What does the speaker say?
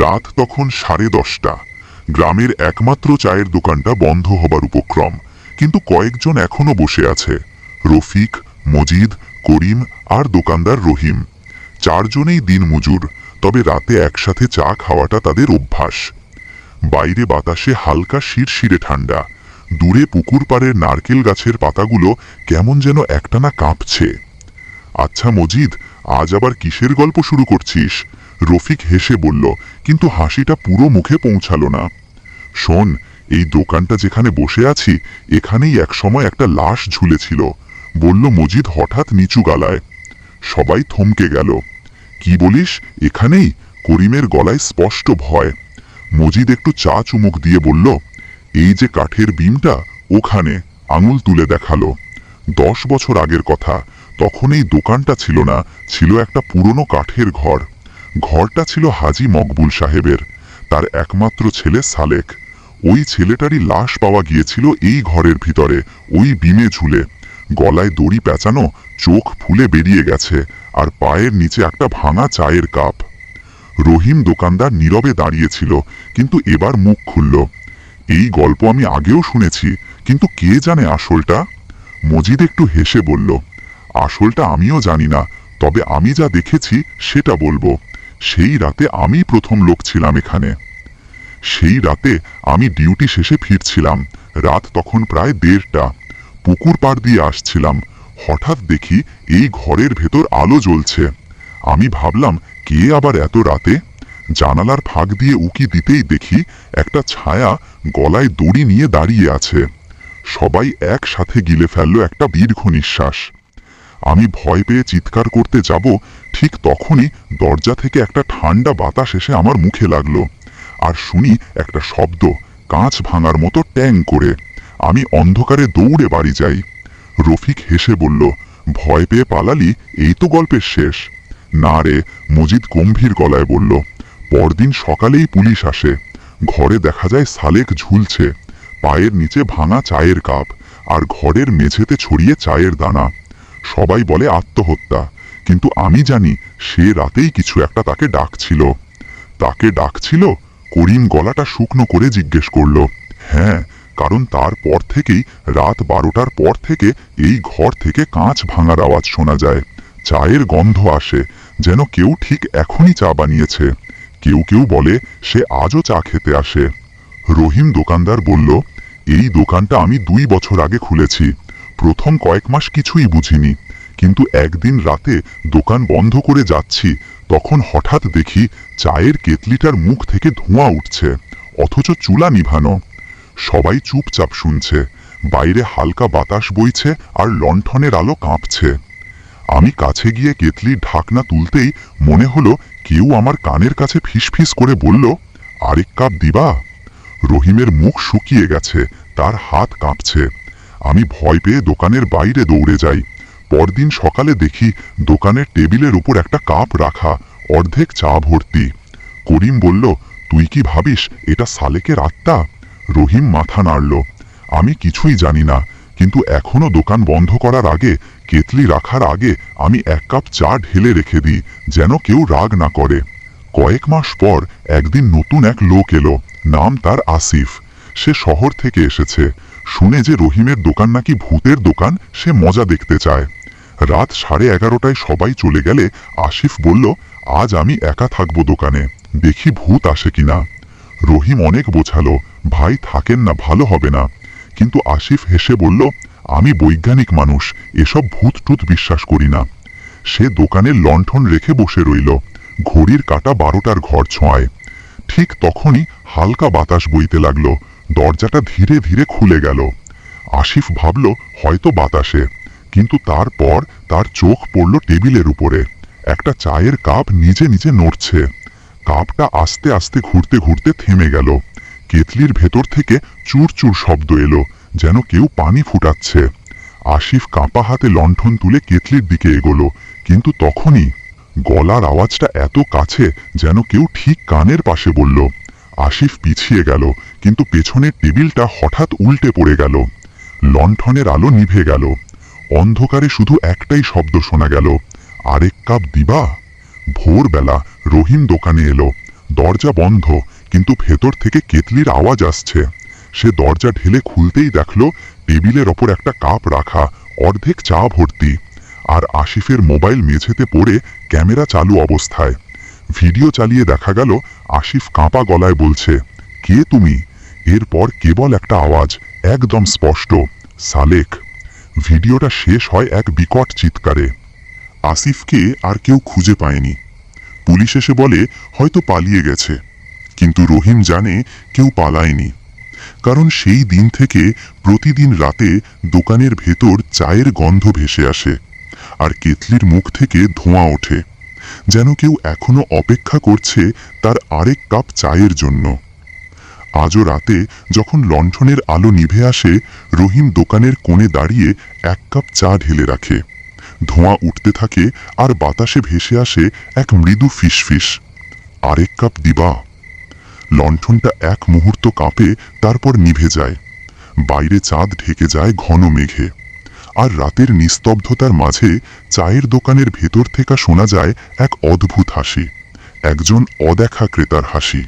রাত তখন সাড়ে দশটা। গ্রামের একমাত্র চায়ের দোকানটা বন্ধ হবার উপক্রম। কিন্তু কয়েকজন এখনও বসে আছে। রফিক, মজিদ, করিম আর দোকানদার রহিম। চারজনেই দিন মজুর, তবে রাতে একসাথে চা খাওয়াটা তাদের অভ্যাস। বাইরে বাতাসে হালকা শিরশিরে ঠান্ডা। দূরে পুকুর পাড়ের নারকেল গাছের পাতাগুলো কেমন যেন একটানা কাঁপছে। আচ্ছা মজিদ, আজ আবার কিসের গল্প শুরু করছিস? রফিক হেসে বলল কিন্তু হাসিটা পুরো মুখে পৌঁছালো না। শোন, এই দোকানটা যেখানে বসে আছি, এখানেই একসময় একটা লাশ ঝুলেছিল, বলল মজিদ হঠাৎ নিচু গালায়। সবাই থমকে গেল। কি বলিস, এখানেই? করিমের গলায় স্পষ্ট ভয়। মজিদ একটু চা চুমুক দিয়ে বলল, এই যে কাঠের বিমটা, ওখানে, আঙুল তুলে দেখাল। দশ বছর আগের কথা, তখন এই দোকানটা ছিল না, ছিল একটা পুরনো কাঠের ঘর। ঘরটা ছিল হাজি মকবুল সাহেবের, তার একমাত্র ছেলে সালেক। ওই ছেলেটারই লাশ পাওয়া গিয়েছিল এই ঘরের ভিতরে, ওই বিমে ঝুলে। গলায় দড়ি পেঁচানো, চোখ ফুলে বেরিয়ে গেছে, আর পায়ের নিচে একটা ভাঙা চায়ের কাপ। রহিম দোকানদার নীরবে দাঁড়িয়েছিল, কিন্তু এবার মুখ খুলল। এই গল্প আমি আগেও শুনেছি, কিন্তু কে জানে আসলটা? মজিদ একটু হেসে বলল, আসলটা আমিও জানি না, তবে আমি যা দেখেছি সেটা বলব। সেই রাতে আমি প্রথম লোক ছিলাম এখানে। সেই রাতে আমি ডিউটি শেষে ফিরছিলাম। রাত তখন প্রায় দেড়টা। পুকুর পাড় দিয়ে আসছিলাম। হঠাৎ দেখি এই ঘরের ভেতর আলো জ্বলছে। আমি ভাবলাম, কে আবার এত রাতে? জানালার ফাঁক দিয়ে উকি দিতেই দেখি একটা ছায়া গলায় দড়ি নিয়ে দাঁড়িয়ে আছে। সবাই একসাথে গিলে ফেলল একটা দীর্ঘ নিঃশ্বাস। আমি ভয় পেয়ে চিৎকার করতে যাব ঠিক তখনই দরজা থেকে একটা ঠান্ডা বাতাস এসে আমার মুখে লাগল। আর শুনি একটা শব্দ, কাঁচ ভাঙার মতো ট্যাং করে। আমি অন্ধকারে দৌড়ে বাড়ি যাই। রফিক হেসে বলল, ভয় পেয়ে পালালি? এই তো গল্পের শেষ। না রে, মজিদ গম্ভীর গলায় বলল, পরদিন সকালেই পুলিশ আসে। ঘরে দেখা যায় সালেক ঝুলছে। পায়ের নিচে ভাঙা চায়ের কাপ, আর ঘরের মেঝেতে ছড়িয়ে চায়ের দানা। সবাই বলে আত্মহত্যা। কিন্তু আমি জানি সে রাতেই কিছু একটা তাকে ডাকছিল। তাকে ডাকছিল, করিম গলাটা শুকনো করে জিজ্ঞেস করল। হ্যাঁ কারণ তারপর থেকেই রাত বারোটার পর থেকে এই ঘর থেকে কাঁচ ভাঙার আওয়াজ শোনা যায়। চায়ের গন্ধ আসে, যেন কেউ ঠিক এখনই চা বানিয়েছে। কেউ কেউ বলে, সে আজও চা খেতে আসে। রহিম দোকানদার বলল, এই দোকানটা আমি দুই বছর আগে খুলেছি। প্রথম কয়েক মাস কিছুই বুঝিনি। কিন্তু একদিন রাতে দোকান বন্ধ করে যাচ্ছি, তখন হঠাৎ দেখি চায়ের কেতলিটার মুখ থেকে ধোঁয়া উঠছে, অথচ চুলা নিভানো। সবাই চুপচাপ শুনছে, বাইরে হালকা বাতাস বইছে আর লণ্ঠনের আলো কাঁপছে। আমি কাছে গিয়ে কেতলির ঢাকনা তুলতেই মনে হলো কেউ আমার কানের কাছে ফিসফিস করে বলল, আরেক কাপ দিবা? রহিমের মুখ শুকিয়ে গেছে, তার হাত কাঁপছে। আমি ভয় পেয়ে দোকানের বাইরে দৌড়ে যাই। পরদিন সকালে দেখি দোকানের টেবিলের উপর একটা কাপ রাখা, অর্ধেক চা ভর্তি। করিম বলল, তুই কি ভাবিস, এটা সালেকের আত্মা? রহিম মাথা নাড়ল, আমি কিছুই জানি না, কিন্তু এখনও দোকান বন্ধ করার আগে, কেতলি রাখার আগে, আমি এক কাপ চা ঢেলে রেখে দিই, যেন কেউ রাগ না করে। কয়েক মাস পর একদিন নতুন এক লোক এলো, নাম তার আসিফ। সে শহর থেকে এসেছে। শুনে যে রহিমের দোকান নাকি ভূতের দোকান, সে মজা দেখতে চায়। রাত সাড়ে এগারোটায় সবাই চলে গেলে আসিফ বলল, আজ আমি একা থাকব দোকানে, দেখি ভূত আসে কিনা। রহিম অনেক বোঝালো, ভাই, থাকেন না, ভালো হবে না। কিন্তু আসিফ হেসে বলল, আমি বৈজ্ঞানিক মানুষ, এসব ভূত টুত বিশ্বাস করি না। সে দোকানে লণ্ঠন রেখে বসে রইল, ঘড়ির কাটা বারোটার ঘর ছোঁয়ায়। ঠিক তখনই হালকা বাতাস বইতে লাগল দরজাটা ধীরে ধীরে খুলে গেল। আসিফ ভাবল, হয়তো বাতাসে। কিন্তু তারপর তার চোখ পড়ল টেবিলের উপরে। একটা চায়ের কাপ নিজে নিজে নড়ছে। কাপটা আস্তে আস্তে ঘুরতে ঘুরতে থেমে গেল। কেতলির ভেতর থেকে চুর চুর শব্দ এলো, যেন কেউ পানি ফুটাচ্ছে। আসিফ কাঁপা হাতে লণ্ঠন তুলে কেতলির দিকে এগোলো, কিন্তু তখনই গলার আওয়াজটা এত কাছে যেন কেউ ঠিক কানের পাশে বলল আসিফ পিছিয়ে গেল, কিন্তু পেছনের টেবিলটা হঠাৎ উল্টে পড়ে গেল। লণ্ঠনের আলো নিভে গেল। অন্ধকারে শুধু একটাই শব্দ শোনা গেল, আরেক কাপ দিবা? ভোরবেলা রহিম দোকানে এলো। দরজা বন্ধ, কিন্তু ভেতর থেকে কেতলির আওয়াজ আসছে। সে দরজা ঢেলে খুলতেই দেখল, টেবিলের ওপর একটা কাপ রাখা, অর্ধেক চা ভর্তি। আর আসিফের মোবাইল মেঝেতে পড়ে ক্যামেরা চালু অবস্থায়। ভিডিও চালিয়ে দেখা গেল আসিফ কাঁপা গলায় বলছে, কে তুমি? এরপর কেবল একটা আওয়াজ, একদম স্পষ্ট, সালেক। ভিডিওটা শেষ হয় এক বিকট চিৎকারে। আসিফকে আর কেউ খুঁজে পায়নি। পুলিশ এসে বলে, হয়তো পালিয়ে গেছে। কিন্তু রহিম জানে কেউ পালায়নি। কারণ সেই দিন থেকে প্রতিদিন রাতে দোকানের ভেতর চায়ের গন্ধ ভেসে আসে, আর কেতলির মুখ থেকে ধোঁয়া ওঠে। যেন কেউ এখনও অপেক্ষা করছে তার আরেক কাপ চায়ের জন্য। আজও রাতে যখন লণ্ঠনের আলো নিভে আসে, রহিম দোকানের কোণে দাঁড়িয়ে এক কাপ চা ঢেলে রাখে। ধোঁয়া উঠতে থাকে আর বাতাসে ভেসে আসে এক মৃদু ফিসফিস। আরেক কাপ দিবা। লণ্ঠনটা এক মুহূর্ত কাঁপে, তারপর নিভে যায়। বাইরে চাঁদ ঢেকে যায় ঘন মেঘে। আর রাতের নিস্তব্ধতার মাঝে চায়ের দোকানের ভেতর থেকে শোনা যায় এক অদ্ভুত হাসি। একজন অদেখা ক্রেতার হাসি।